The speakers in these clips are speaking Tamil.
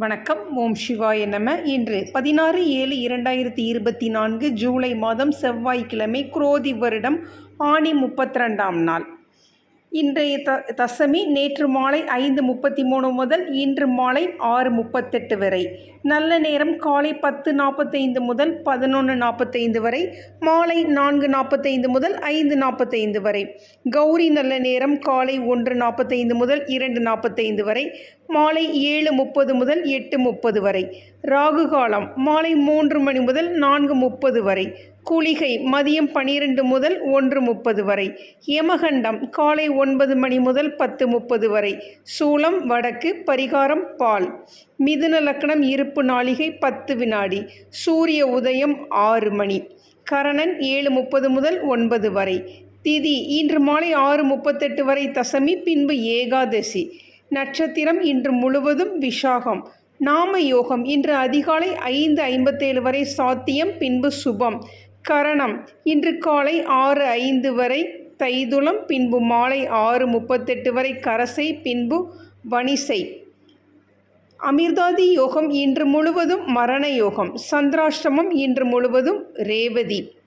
வணக்கம். ஓம் சிவாய நம. இன்று பதினாறு ஏழு இரண்டாயிரத்தி இருபத்தி நான்கு ஜூலை மாதம் செவ்வாய்க்கிழமை குரோதி வருடம் ஆணி முப்பத்தி ரெண்டாம் நாள். இன்றைய த தசமி நேற்று மாலை ஐந்து முப்பத்தி மூணு முதல் இன்று மாலை ஆறு முப்பத்தெட்டு வரை. நல்ல நேரம் காலை பத்து நாற்பத்தைந்து முதல் பதினொன்று நாற்பத்தைந்து வரை. மாலை நான்கு நாற்பத்தைந்து முதல் ஐந்து நாற்பத்தைந்து வரை. கௌரி நல்ல நேரம் காலை ஒன்று நாற்பத்தைந்து முதல் இரண்டு நாற்பத்தைந்து வரை. மாலை ஏழு முப்பது முதல் எட்டு முப்பது வரை. ராகு காலம் மாலை மூன்று மணி முதல் நான்கு முப்பது வரை. குளிகை மதியம் பனிரெண்டு முதல் ஒன்று முப்பது வரை. யமகண்டம் காலை ஒன்பது மணி முதல் பத்து முப்பது வரை. சூளம் வடக்கு பரிகாரம் பால். மிதுன லக்னம் இருப்பு நாளிகை பத்து வினாடி. சூரிய உதயம் ஆறு மணி. கரணன் ஏழு முப்பது முதல் ஒன்பது வரை. திதி இன்று மாலை ஆறு முப்பத்தெட்டு வரை தசமி பின்பு ஏகாதசி. நட்சத்திரம் இன்று முழுவதும் விஷாகம். நாம யோகம் இன்று அதிகாலை ஐந்து ஐம்பத்தேழு வரை சாத்தியம் பின்பு சுபம். கரணம் இன்று காலை ஆறு ஐந்து வரை தைதுளம் பின்பு மாலை ஆறு முப்பத்தெட்டு வரை கரசை பின்பு வணிசை. அமிர்தாதி யோகம் இன்று முழுவதும் மரண யோகம். சந்திராஷ்டமம் இன்று முழுவதும் ரேவதி.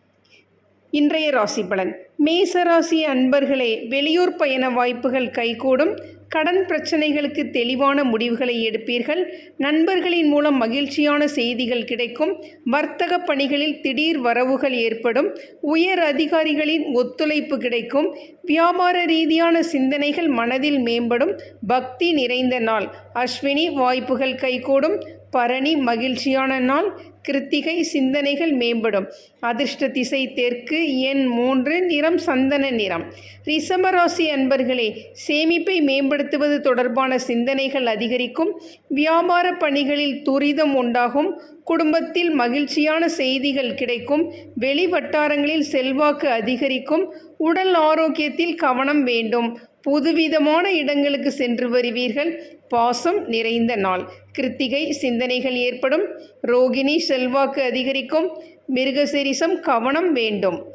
இன்றைய ராசி பலன். மேசராசி அன்பர்களே வெளியூர் பயண வாய்ப்புகள் கைகூடும். கடன் பிரச்சனைகளுக்கு தெளிவான முடிவுகளை எடுப்பீர்கள். நண்பர்களின் மூலம் மகிழ்ச்சியான செய்திகள் கிடைக்கும். வர்த்தக பணிகளில் திடீர் வரவுகள் ஏற்படும். உயர் அதிகாரிகளின் ஒத்துழைப்பு கிடைக்கும். வியாபார ரீதியான சிந்தனைகள் மனதில் மேம்படும். பக்தி நிறைந்த நாள். அஸ்வினி வாய்ப்புகள் கைகூடும். பரணி மகிழ்ச்சியான நாள். கிருத்திகை சிந்தனைகள் மேம்படும். அதிர்ஷ்ட திசை தெற்கு எண் மூன்று நிறம் சந்தன நிறம். ரிசமராசி அன்பர்களே சேமிப்பை மேம்படுத்துவது தொடர்பான சிந்தனைகள் அதிகரிக்கும். வியாபார பணிகளில் துரிதம் உண்டாகும். குடும்பத்தில் மகிழ்ச்சியான செய்திகள் கிடைக்கும். வெளி வட்டாரங்களில் செல்வாக்கு அதிகரிக்கும். உடல் ஆரோக்கியத்தில் கவனம் வேண்டும். புதுவிதமான இடங்களுக்கு சென்று வருவீர்கள். பாசம் நிறைந்த நாள். கிருத்திகை சிந்தனைகள் ஏற்படும். ரோகிணி செல்வாக்கு அதிகரிக்கும். மிருகசரிசம் கவனம் வேண்டும்.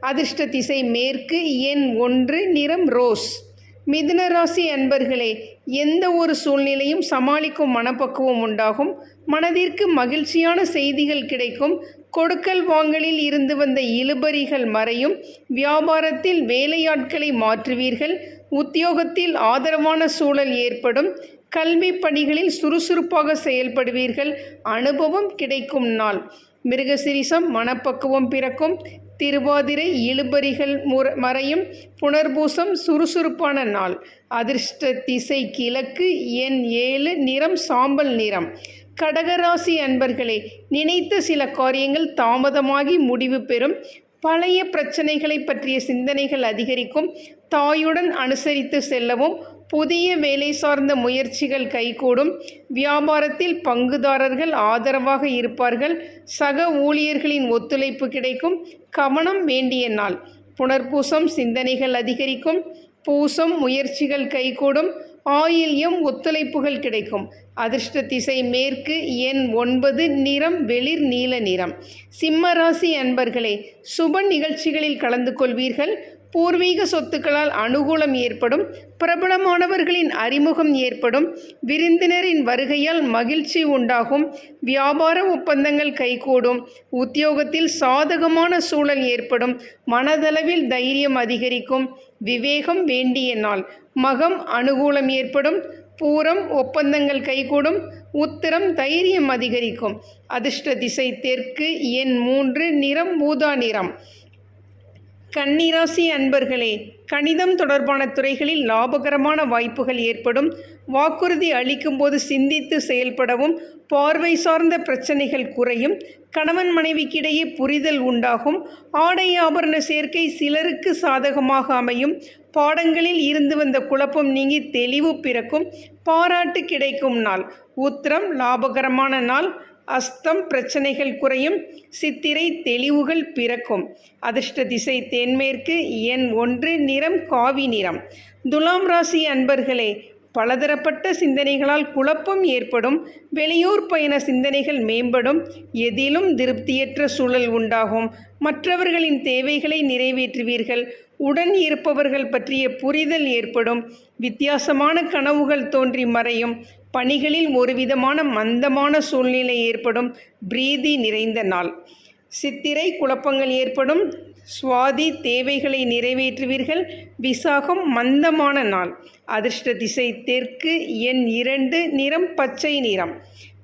அதிர்ஷ்ட திசை மேற்கு எண் ஒன்று நிறம் ரோஸ். மிதுன ராசி அன்பர்களே எந்த ஒரு சூழ்நிலையும் சமாளிக்கும் மனப்பக்குவம் உண்டாகும். மனதிற்கு மகிழ்ச்சியான செய்திகள் கிடைக்கும். கொடுக்கல் வாங்கலில் இருந்து வந்த இழுபறிகள் மறையும். வியாபாரத்தில் வேலையாட்களை மாற்றுவீர்கள். உத்தியோகத்தில் ஆதரவான சூழல் ஏற்படும். கல்வி பணிகளில் சுறுசுறுப்பாக செயல்படுவீர்கள். அனுபவம் கிடைக்கும் நாள். மிருகசிரிசம் மனப்பக்குவம் பிறக்கும். திருவாதிரை இழுபறிகள் முற மறையும் புனர்பூசம் சுறுசுறுப்பான நாள். அதிர்ஷ்ட திசை கிழக்கு எண் ஏழு நிறம் சாம்பல் நிறம். கடகராசி அன்பர்களே நினைத்த சில காரியங்கள் தாமதமாகி முடிவு பெறும். பழைய பிரச்சனைகளை பற்றிய சிந்தனைகள் அதிகரிக்கும். தாயுடன் அனுசரித்து செல்லவும் புதிய வேலை சார்ந்த முயற்சிகள் கைகூடும். வியாபாரத்தில் பங்குதாரர்கள் ஆதரவாக இருப்பார்கள். சக ஊழியர்களின் ஒத்துழைப்பு கிடைக்கும். கவனம் வேண்டிய நாள். புனர்பூசம் சிந்தனைகள் அதிகரிக்கும். பூசம் முயற்சிகள் கைகூடும். ஆயில்யம் ஒத்துழைப்புகள் கிடைக்கும். அதிர்ஷ்ட திசை மேற்கு எண் ஒன்பது நிறம் வெளிர் நீல நிறம். சிம்ம ராசி அன்பர்களே சுப நிகழ்ச்சிகளில் கலந்து கொள்வீர்கள். பூர்வீக சொத்துக்களால் அனுகூலம் ஏற்படும். பிரபலமானவர்களின் அறிமுகம் ஏற்படும். விருந்தினரின் வருகையால் மகிழ்ச்சி உண்டாகும். வியாபார ஒப்பந்தங்கள் கைகூடும். உத்தியோகத்தில் சாதகமான சூழல் ஏற்படும். மனதளவில் தைரியம் அதிகரிக்கும். விவேகம் வேண்டிய நாள். மகம் அனுகூலம் ஏற்படும். பூரம் ஒப்பந்தங்கள் கைகூடும் உத்திரம் தைரியம் அதிகரிக்கும். அதிர்ஷ்ட திசை தெற்கு எண் மூன்று நிறம் ஊதா நிறம். கன்னிராசி அன்பர்களே கணிதம் தொடர்பான துறைகளில் லாபகரமான வாய்ப்புகள் ஏற்படும். வாக்குறுதி அளிக்கும் போது சிந்தித்து செயல்படவும் பார்வை சார்ந்த பிரச்சனைகள் குறையும். கணவன் மனைவிக்கிடையே புரிதல் உண்டாகும். ஆடை ஆபரண சேர்க்கை சிலருக்கு சாதகமாக அமையும். பாடங்களில் இருந்து வந்த குழப்பம் நீங்கி தெளிவு பிறக்கும். பாராட்டு கிடைக்கும் நாள். உத்திரம் லாபகரமான நாள். அஸ்தம் பிரச்சனைகள் குறையும் சித்திரை தெளிவுகள் பிறக்கும். அதிர்ஷ்ட திசை தென்மேற்கு எண் ஒன்று நிறம் காவி நிறம். துலாம் ராசி அன்பர்களே பலதரப்பட்ட சிந்தனைகளால் குழப்பம் ஏற்படும் வெளியூர் பயண சிந்தனைகள் மேம்படும் எதிலும் திருப்தியற்ற சூழல் உண்டாகும். மற்றவர்களின் தேவைகளை நிறைவேற்றுவீர்கள். உடன் இருப்பவர்கள் பற்றிய புரிதல் ஏற்படும். வித்தியாசமான கனவுகள் தோன்றி மறையும். பணிகளில் ஒருவிதமான மந்தமான சூழ்நிலை ஏற்படும். பிரீதி நிறைந்த நாள். சித்திரை குழப்பங்கள் ஏற்படும். சுவாதி தேவைகளை நிறைவேற்றுவீர்கள். விசாகம் மந்தமான நாள். அதிர்ஷ்ட திசை தெற்கு எண் இரண்டு நிறம் பச்சை நிறம்.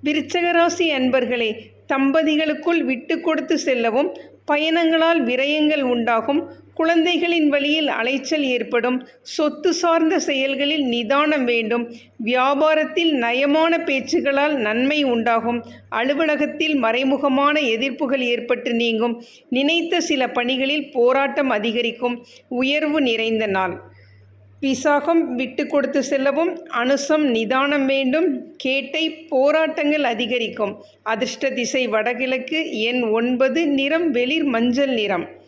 விருச்சகராசி அன்பர்களே தம்பதிகளுக்குள் விட்டு கொடுத்து செல்லவும் பயணங்களால் விரயங்கள் உண்டாகும். குழந்தைகளின் வழியில் அலைச்சல் ஏற்படும். சொத்து சார்ந்த செயல்களில் நிதானம் வேண்டும். வியாபாரத்தில் நயமான பேச்சுகளால் நன்மை உண்டாகும். அலுவலகத்தில் மறைமுகமான எதிர்ப்புகள் ஏற்பட்டு நீங்கும். நினைத்த சில பணிகளில் போராட்டம் அதிகரிக்கும். உயர்வு நிறைந்த நாள். விசாகம் விட்டு கொடுத்து செல்லவும் அனுசம் நிதானம் வேண்டும். கேட்டை போராட்டங்கள் அதிகரிக்கும். அதிர்ஷ்ட திசை வடகிழக்கு எண் ஒன்பது நிறம் வெளிர் மஞ்சள் நிறம்.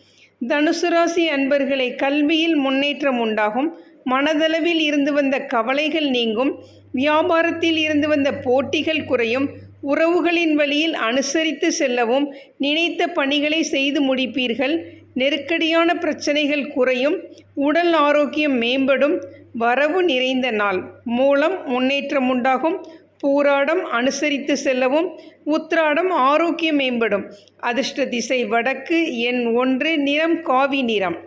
தனுசு ராசி அன்பர்களை கல்வியில் முன்னேற்றம் உண்டாகும். மனதளவில் இருந்து வந்த கவலைகள் நீங்கும். வியாபாரத்தில் இருந்து வந்த போட்டிகள் குறையும். உறவுகளின் வழியில் அனுசரித்து செல்லவும் நினைத்த பணிகளை செய்து முடிப்பீர்கள். நெருக்கடியான பிரச்சனைகள் குறையும். உடல் ஆரோக்கியம் மேம்படும். வரவு நிறைந்த நாள் மூலம் முன்னேற்றம் உண்டாகும். பூராடம் அனுசரித்து செல்லவும் உத்ராடம் ஆரோக்கியம் மேம்படும். அதிர்ஷ்ட திசை வடக்கு எண் ஒன்று நிறம் காவி நிறம்.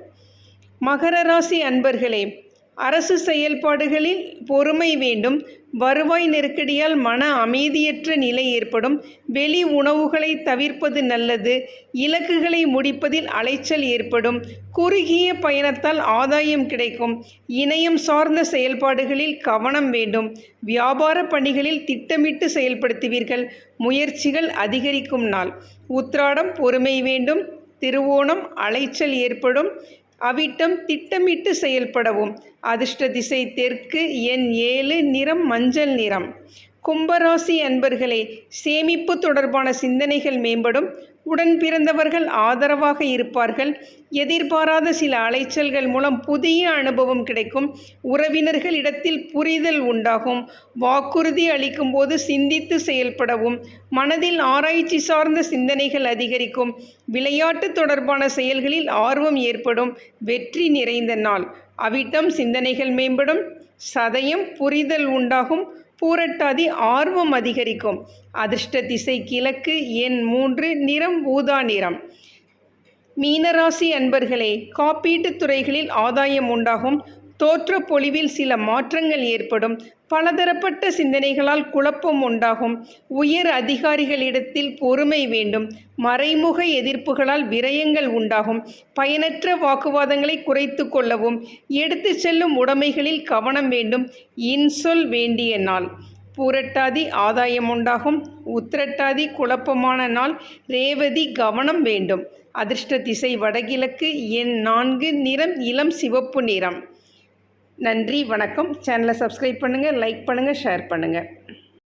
மகர ராசி அன்பர்களே அரசு செயல்பாடுகளில் பொறுமை வேண்டும். வருவாய் நெருக்கடியால் மன அமைதியற்ற நிலை ஏற்படும். வெளி உணவுகளை தவிர்ப்பது நல்லது. இலக்குகளை முடிப்பதில் அலைச்சல் ஏற்படும். குறுகிய பயணத்தால் ஆதாயம் கிடைக்கும். இணையம் சார்ந்த செயல்பாடுகளில் கவனம் வேண்டும். வியாபார பணிகளில் திட்டமிட்டு செயல்படுத்துவீர்கள். முயற்சிகள் அதிகரிக்கும் நாள். உத்ராடம் பொறுமை வேண்டும். திருவோணம் அலைச்சல் ஏற்படும். அவிட்டம் திட்டமிட்டு செயல்படவும். அதிர்ஷ்ட திசை தெற்கு எண் ஏழு நிறம் மஞ்சள் நிறம். கும்பராசி அன்பர்களே சேமிப்பு தொடர்பான சிந்தனைகள் மேம்படும். உடன் பிறந்தவர்கள் ஆதரவாக இருப்பார்கள். எதிர்பாராத சில அலைச்சல்கள் மூலம் புதிய அனுபவம் கிடைக்கும். உறவினர்களிடத்தில் புரிதல் உண்டாகும். வாக்குறுதி அளிக்கும் போது சிந்தித்து செயல்படவும். மனதில் ஆராய்ச்சி சார்ந்த சிந்தனைகள் அதிகரிக்கும். விளையாட்டு தொடர்பான செயல்களில் ஆர்வம் ஏற்படும். வெற்றி நிறைந்த நாள். அவிட்டம் சிந்தனைகள் மேம்படும். சதயம் புரிதல் உண்டாகும். பூரட்டாதி ஆர்வம் அதிகரிக்கும். அதிர்ஷ்ட திசை கிழக்கு எண் மூன்று நிறம் ஊதா நிறம். மீனராசி அன்பர்களே காப்பீட்டுத் துறைகளில் ஆதாயம் உண்டாகும். தோற்ற பொழிவில் சில மாற்றங்கள் ஏற்படும். பலதரப்பட்ட சிந்தனைகளால் குழப்பம் உண்டாகும். உயர் அதிகாரிகளிடத்தில் பொறுமை வேண்டும். மறைமுக எதிர்ப்புகளால் விரயங்கள் உண்டாகும். பயனற்ற வாக்குவாதங்களை குறைத்து கொள்ளவும் எடுத்து செல்லும் உடைமைகளில் கவனம் வேண்டும். இன்சொல் வேண்டிய நாள். பூரட்டாதி ஆதாயம் உண்டாகும். உத்திரட்டாதி குழப்பமான நாள். ரேவதி கவனம் வேண்டும். அதிர்ஷ்ட திசை வடகிழக்கு எண் நான்கு நிறம் இளம் சிவப்பு நிறம். நன்றி வணக்கம். சேனலை சப்ஸ்கிரைப் பண்ணுங்கள் லைக் பண்ணுங்கள் ஷேர் பண்ணுங்கள்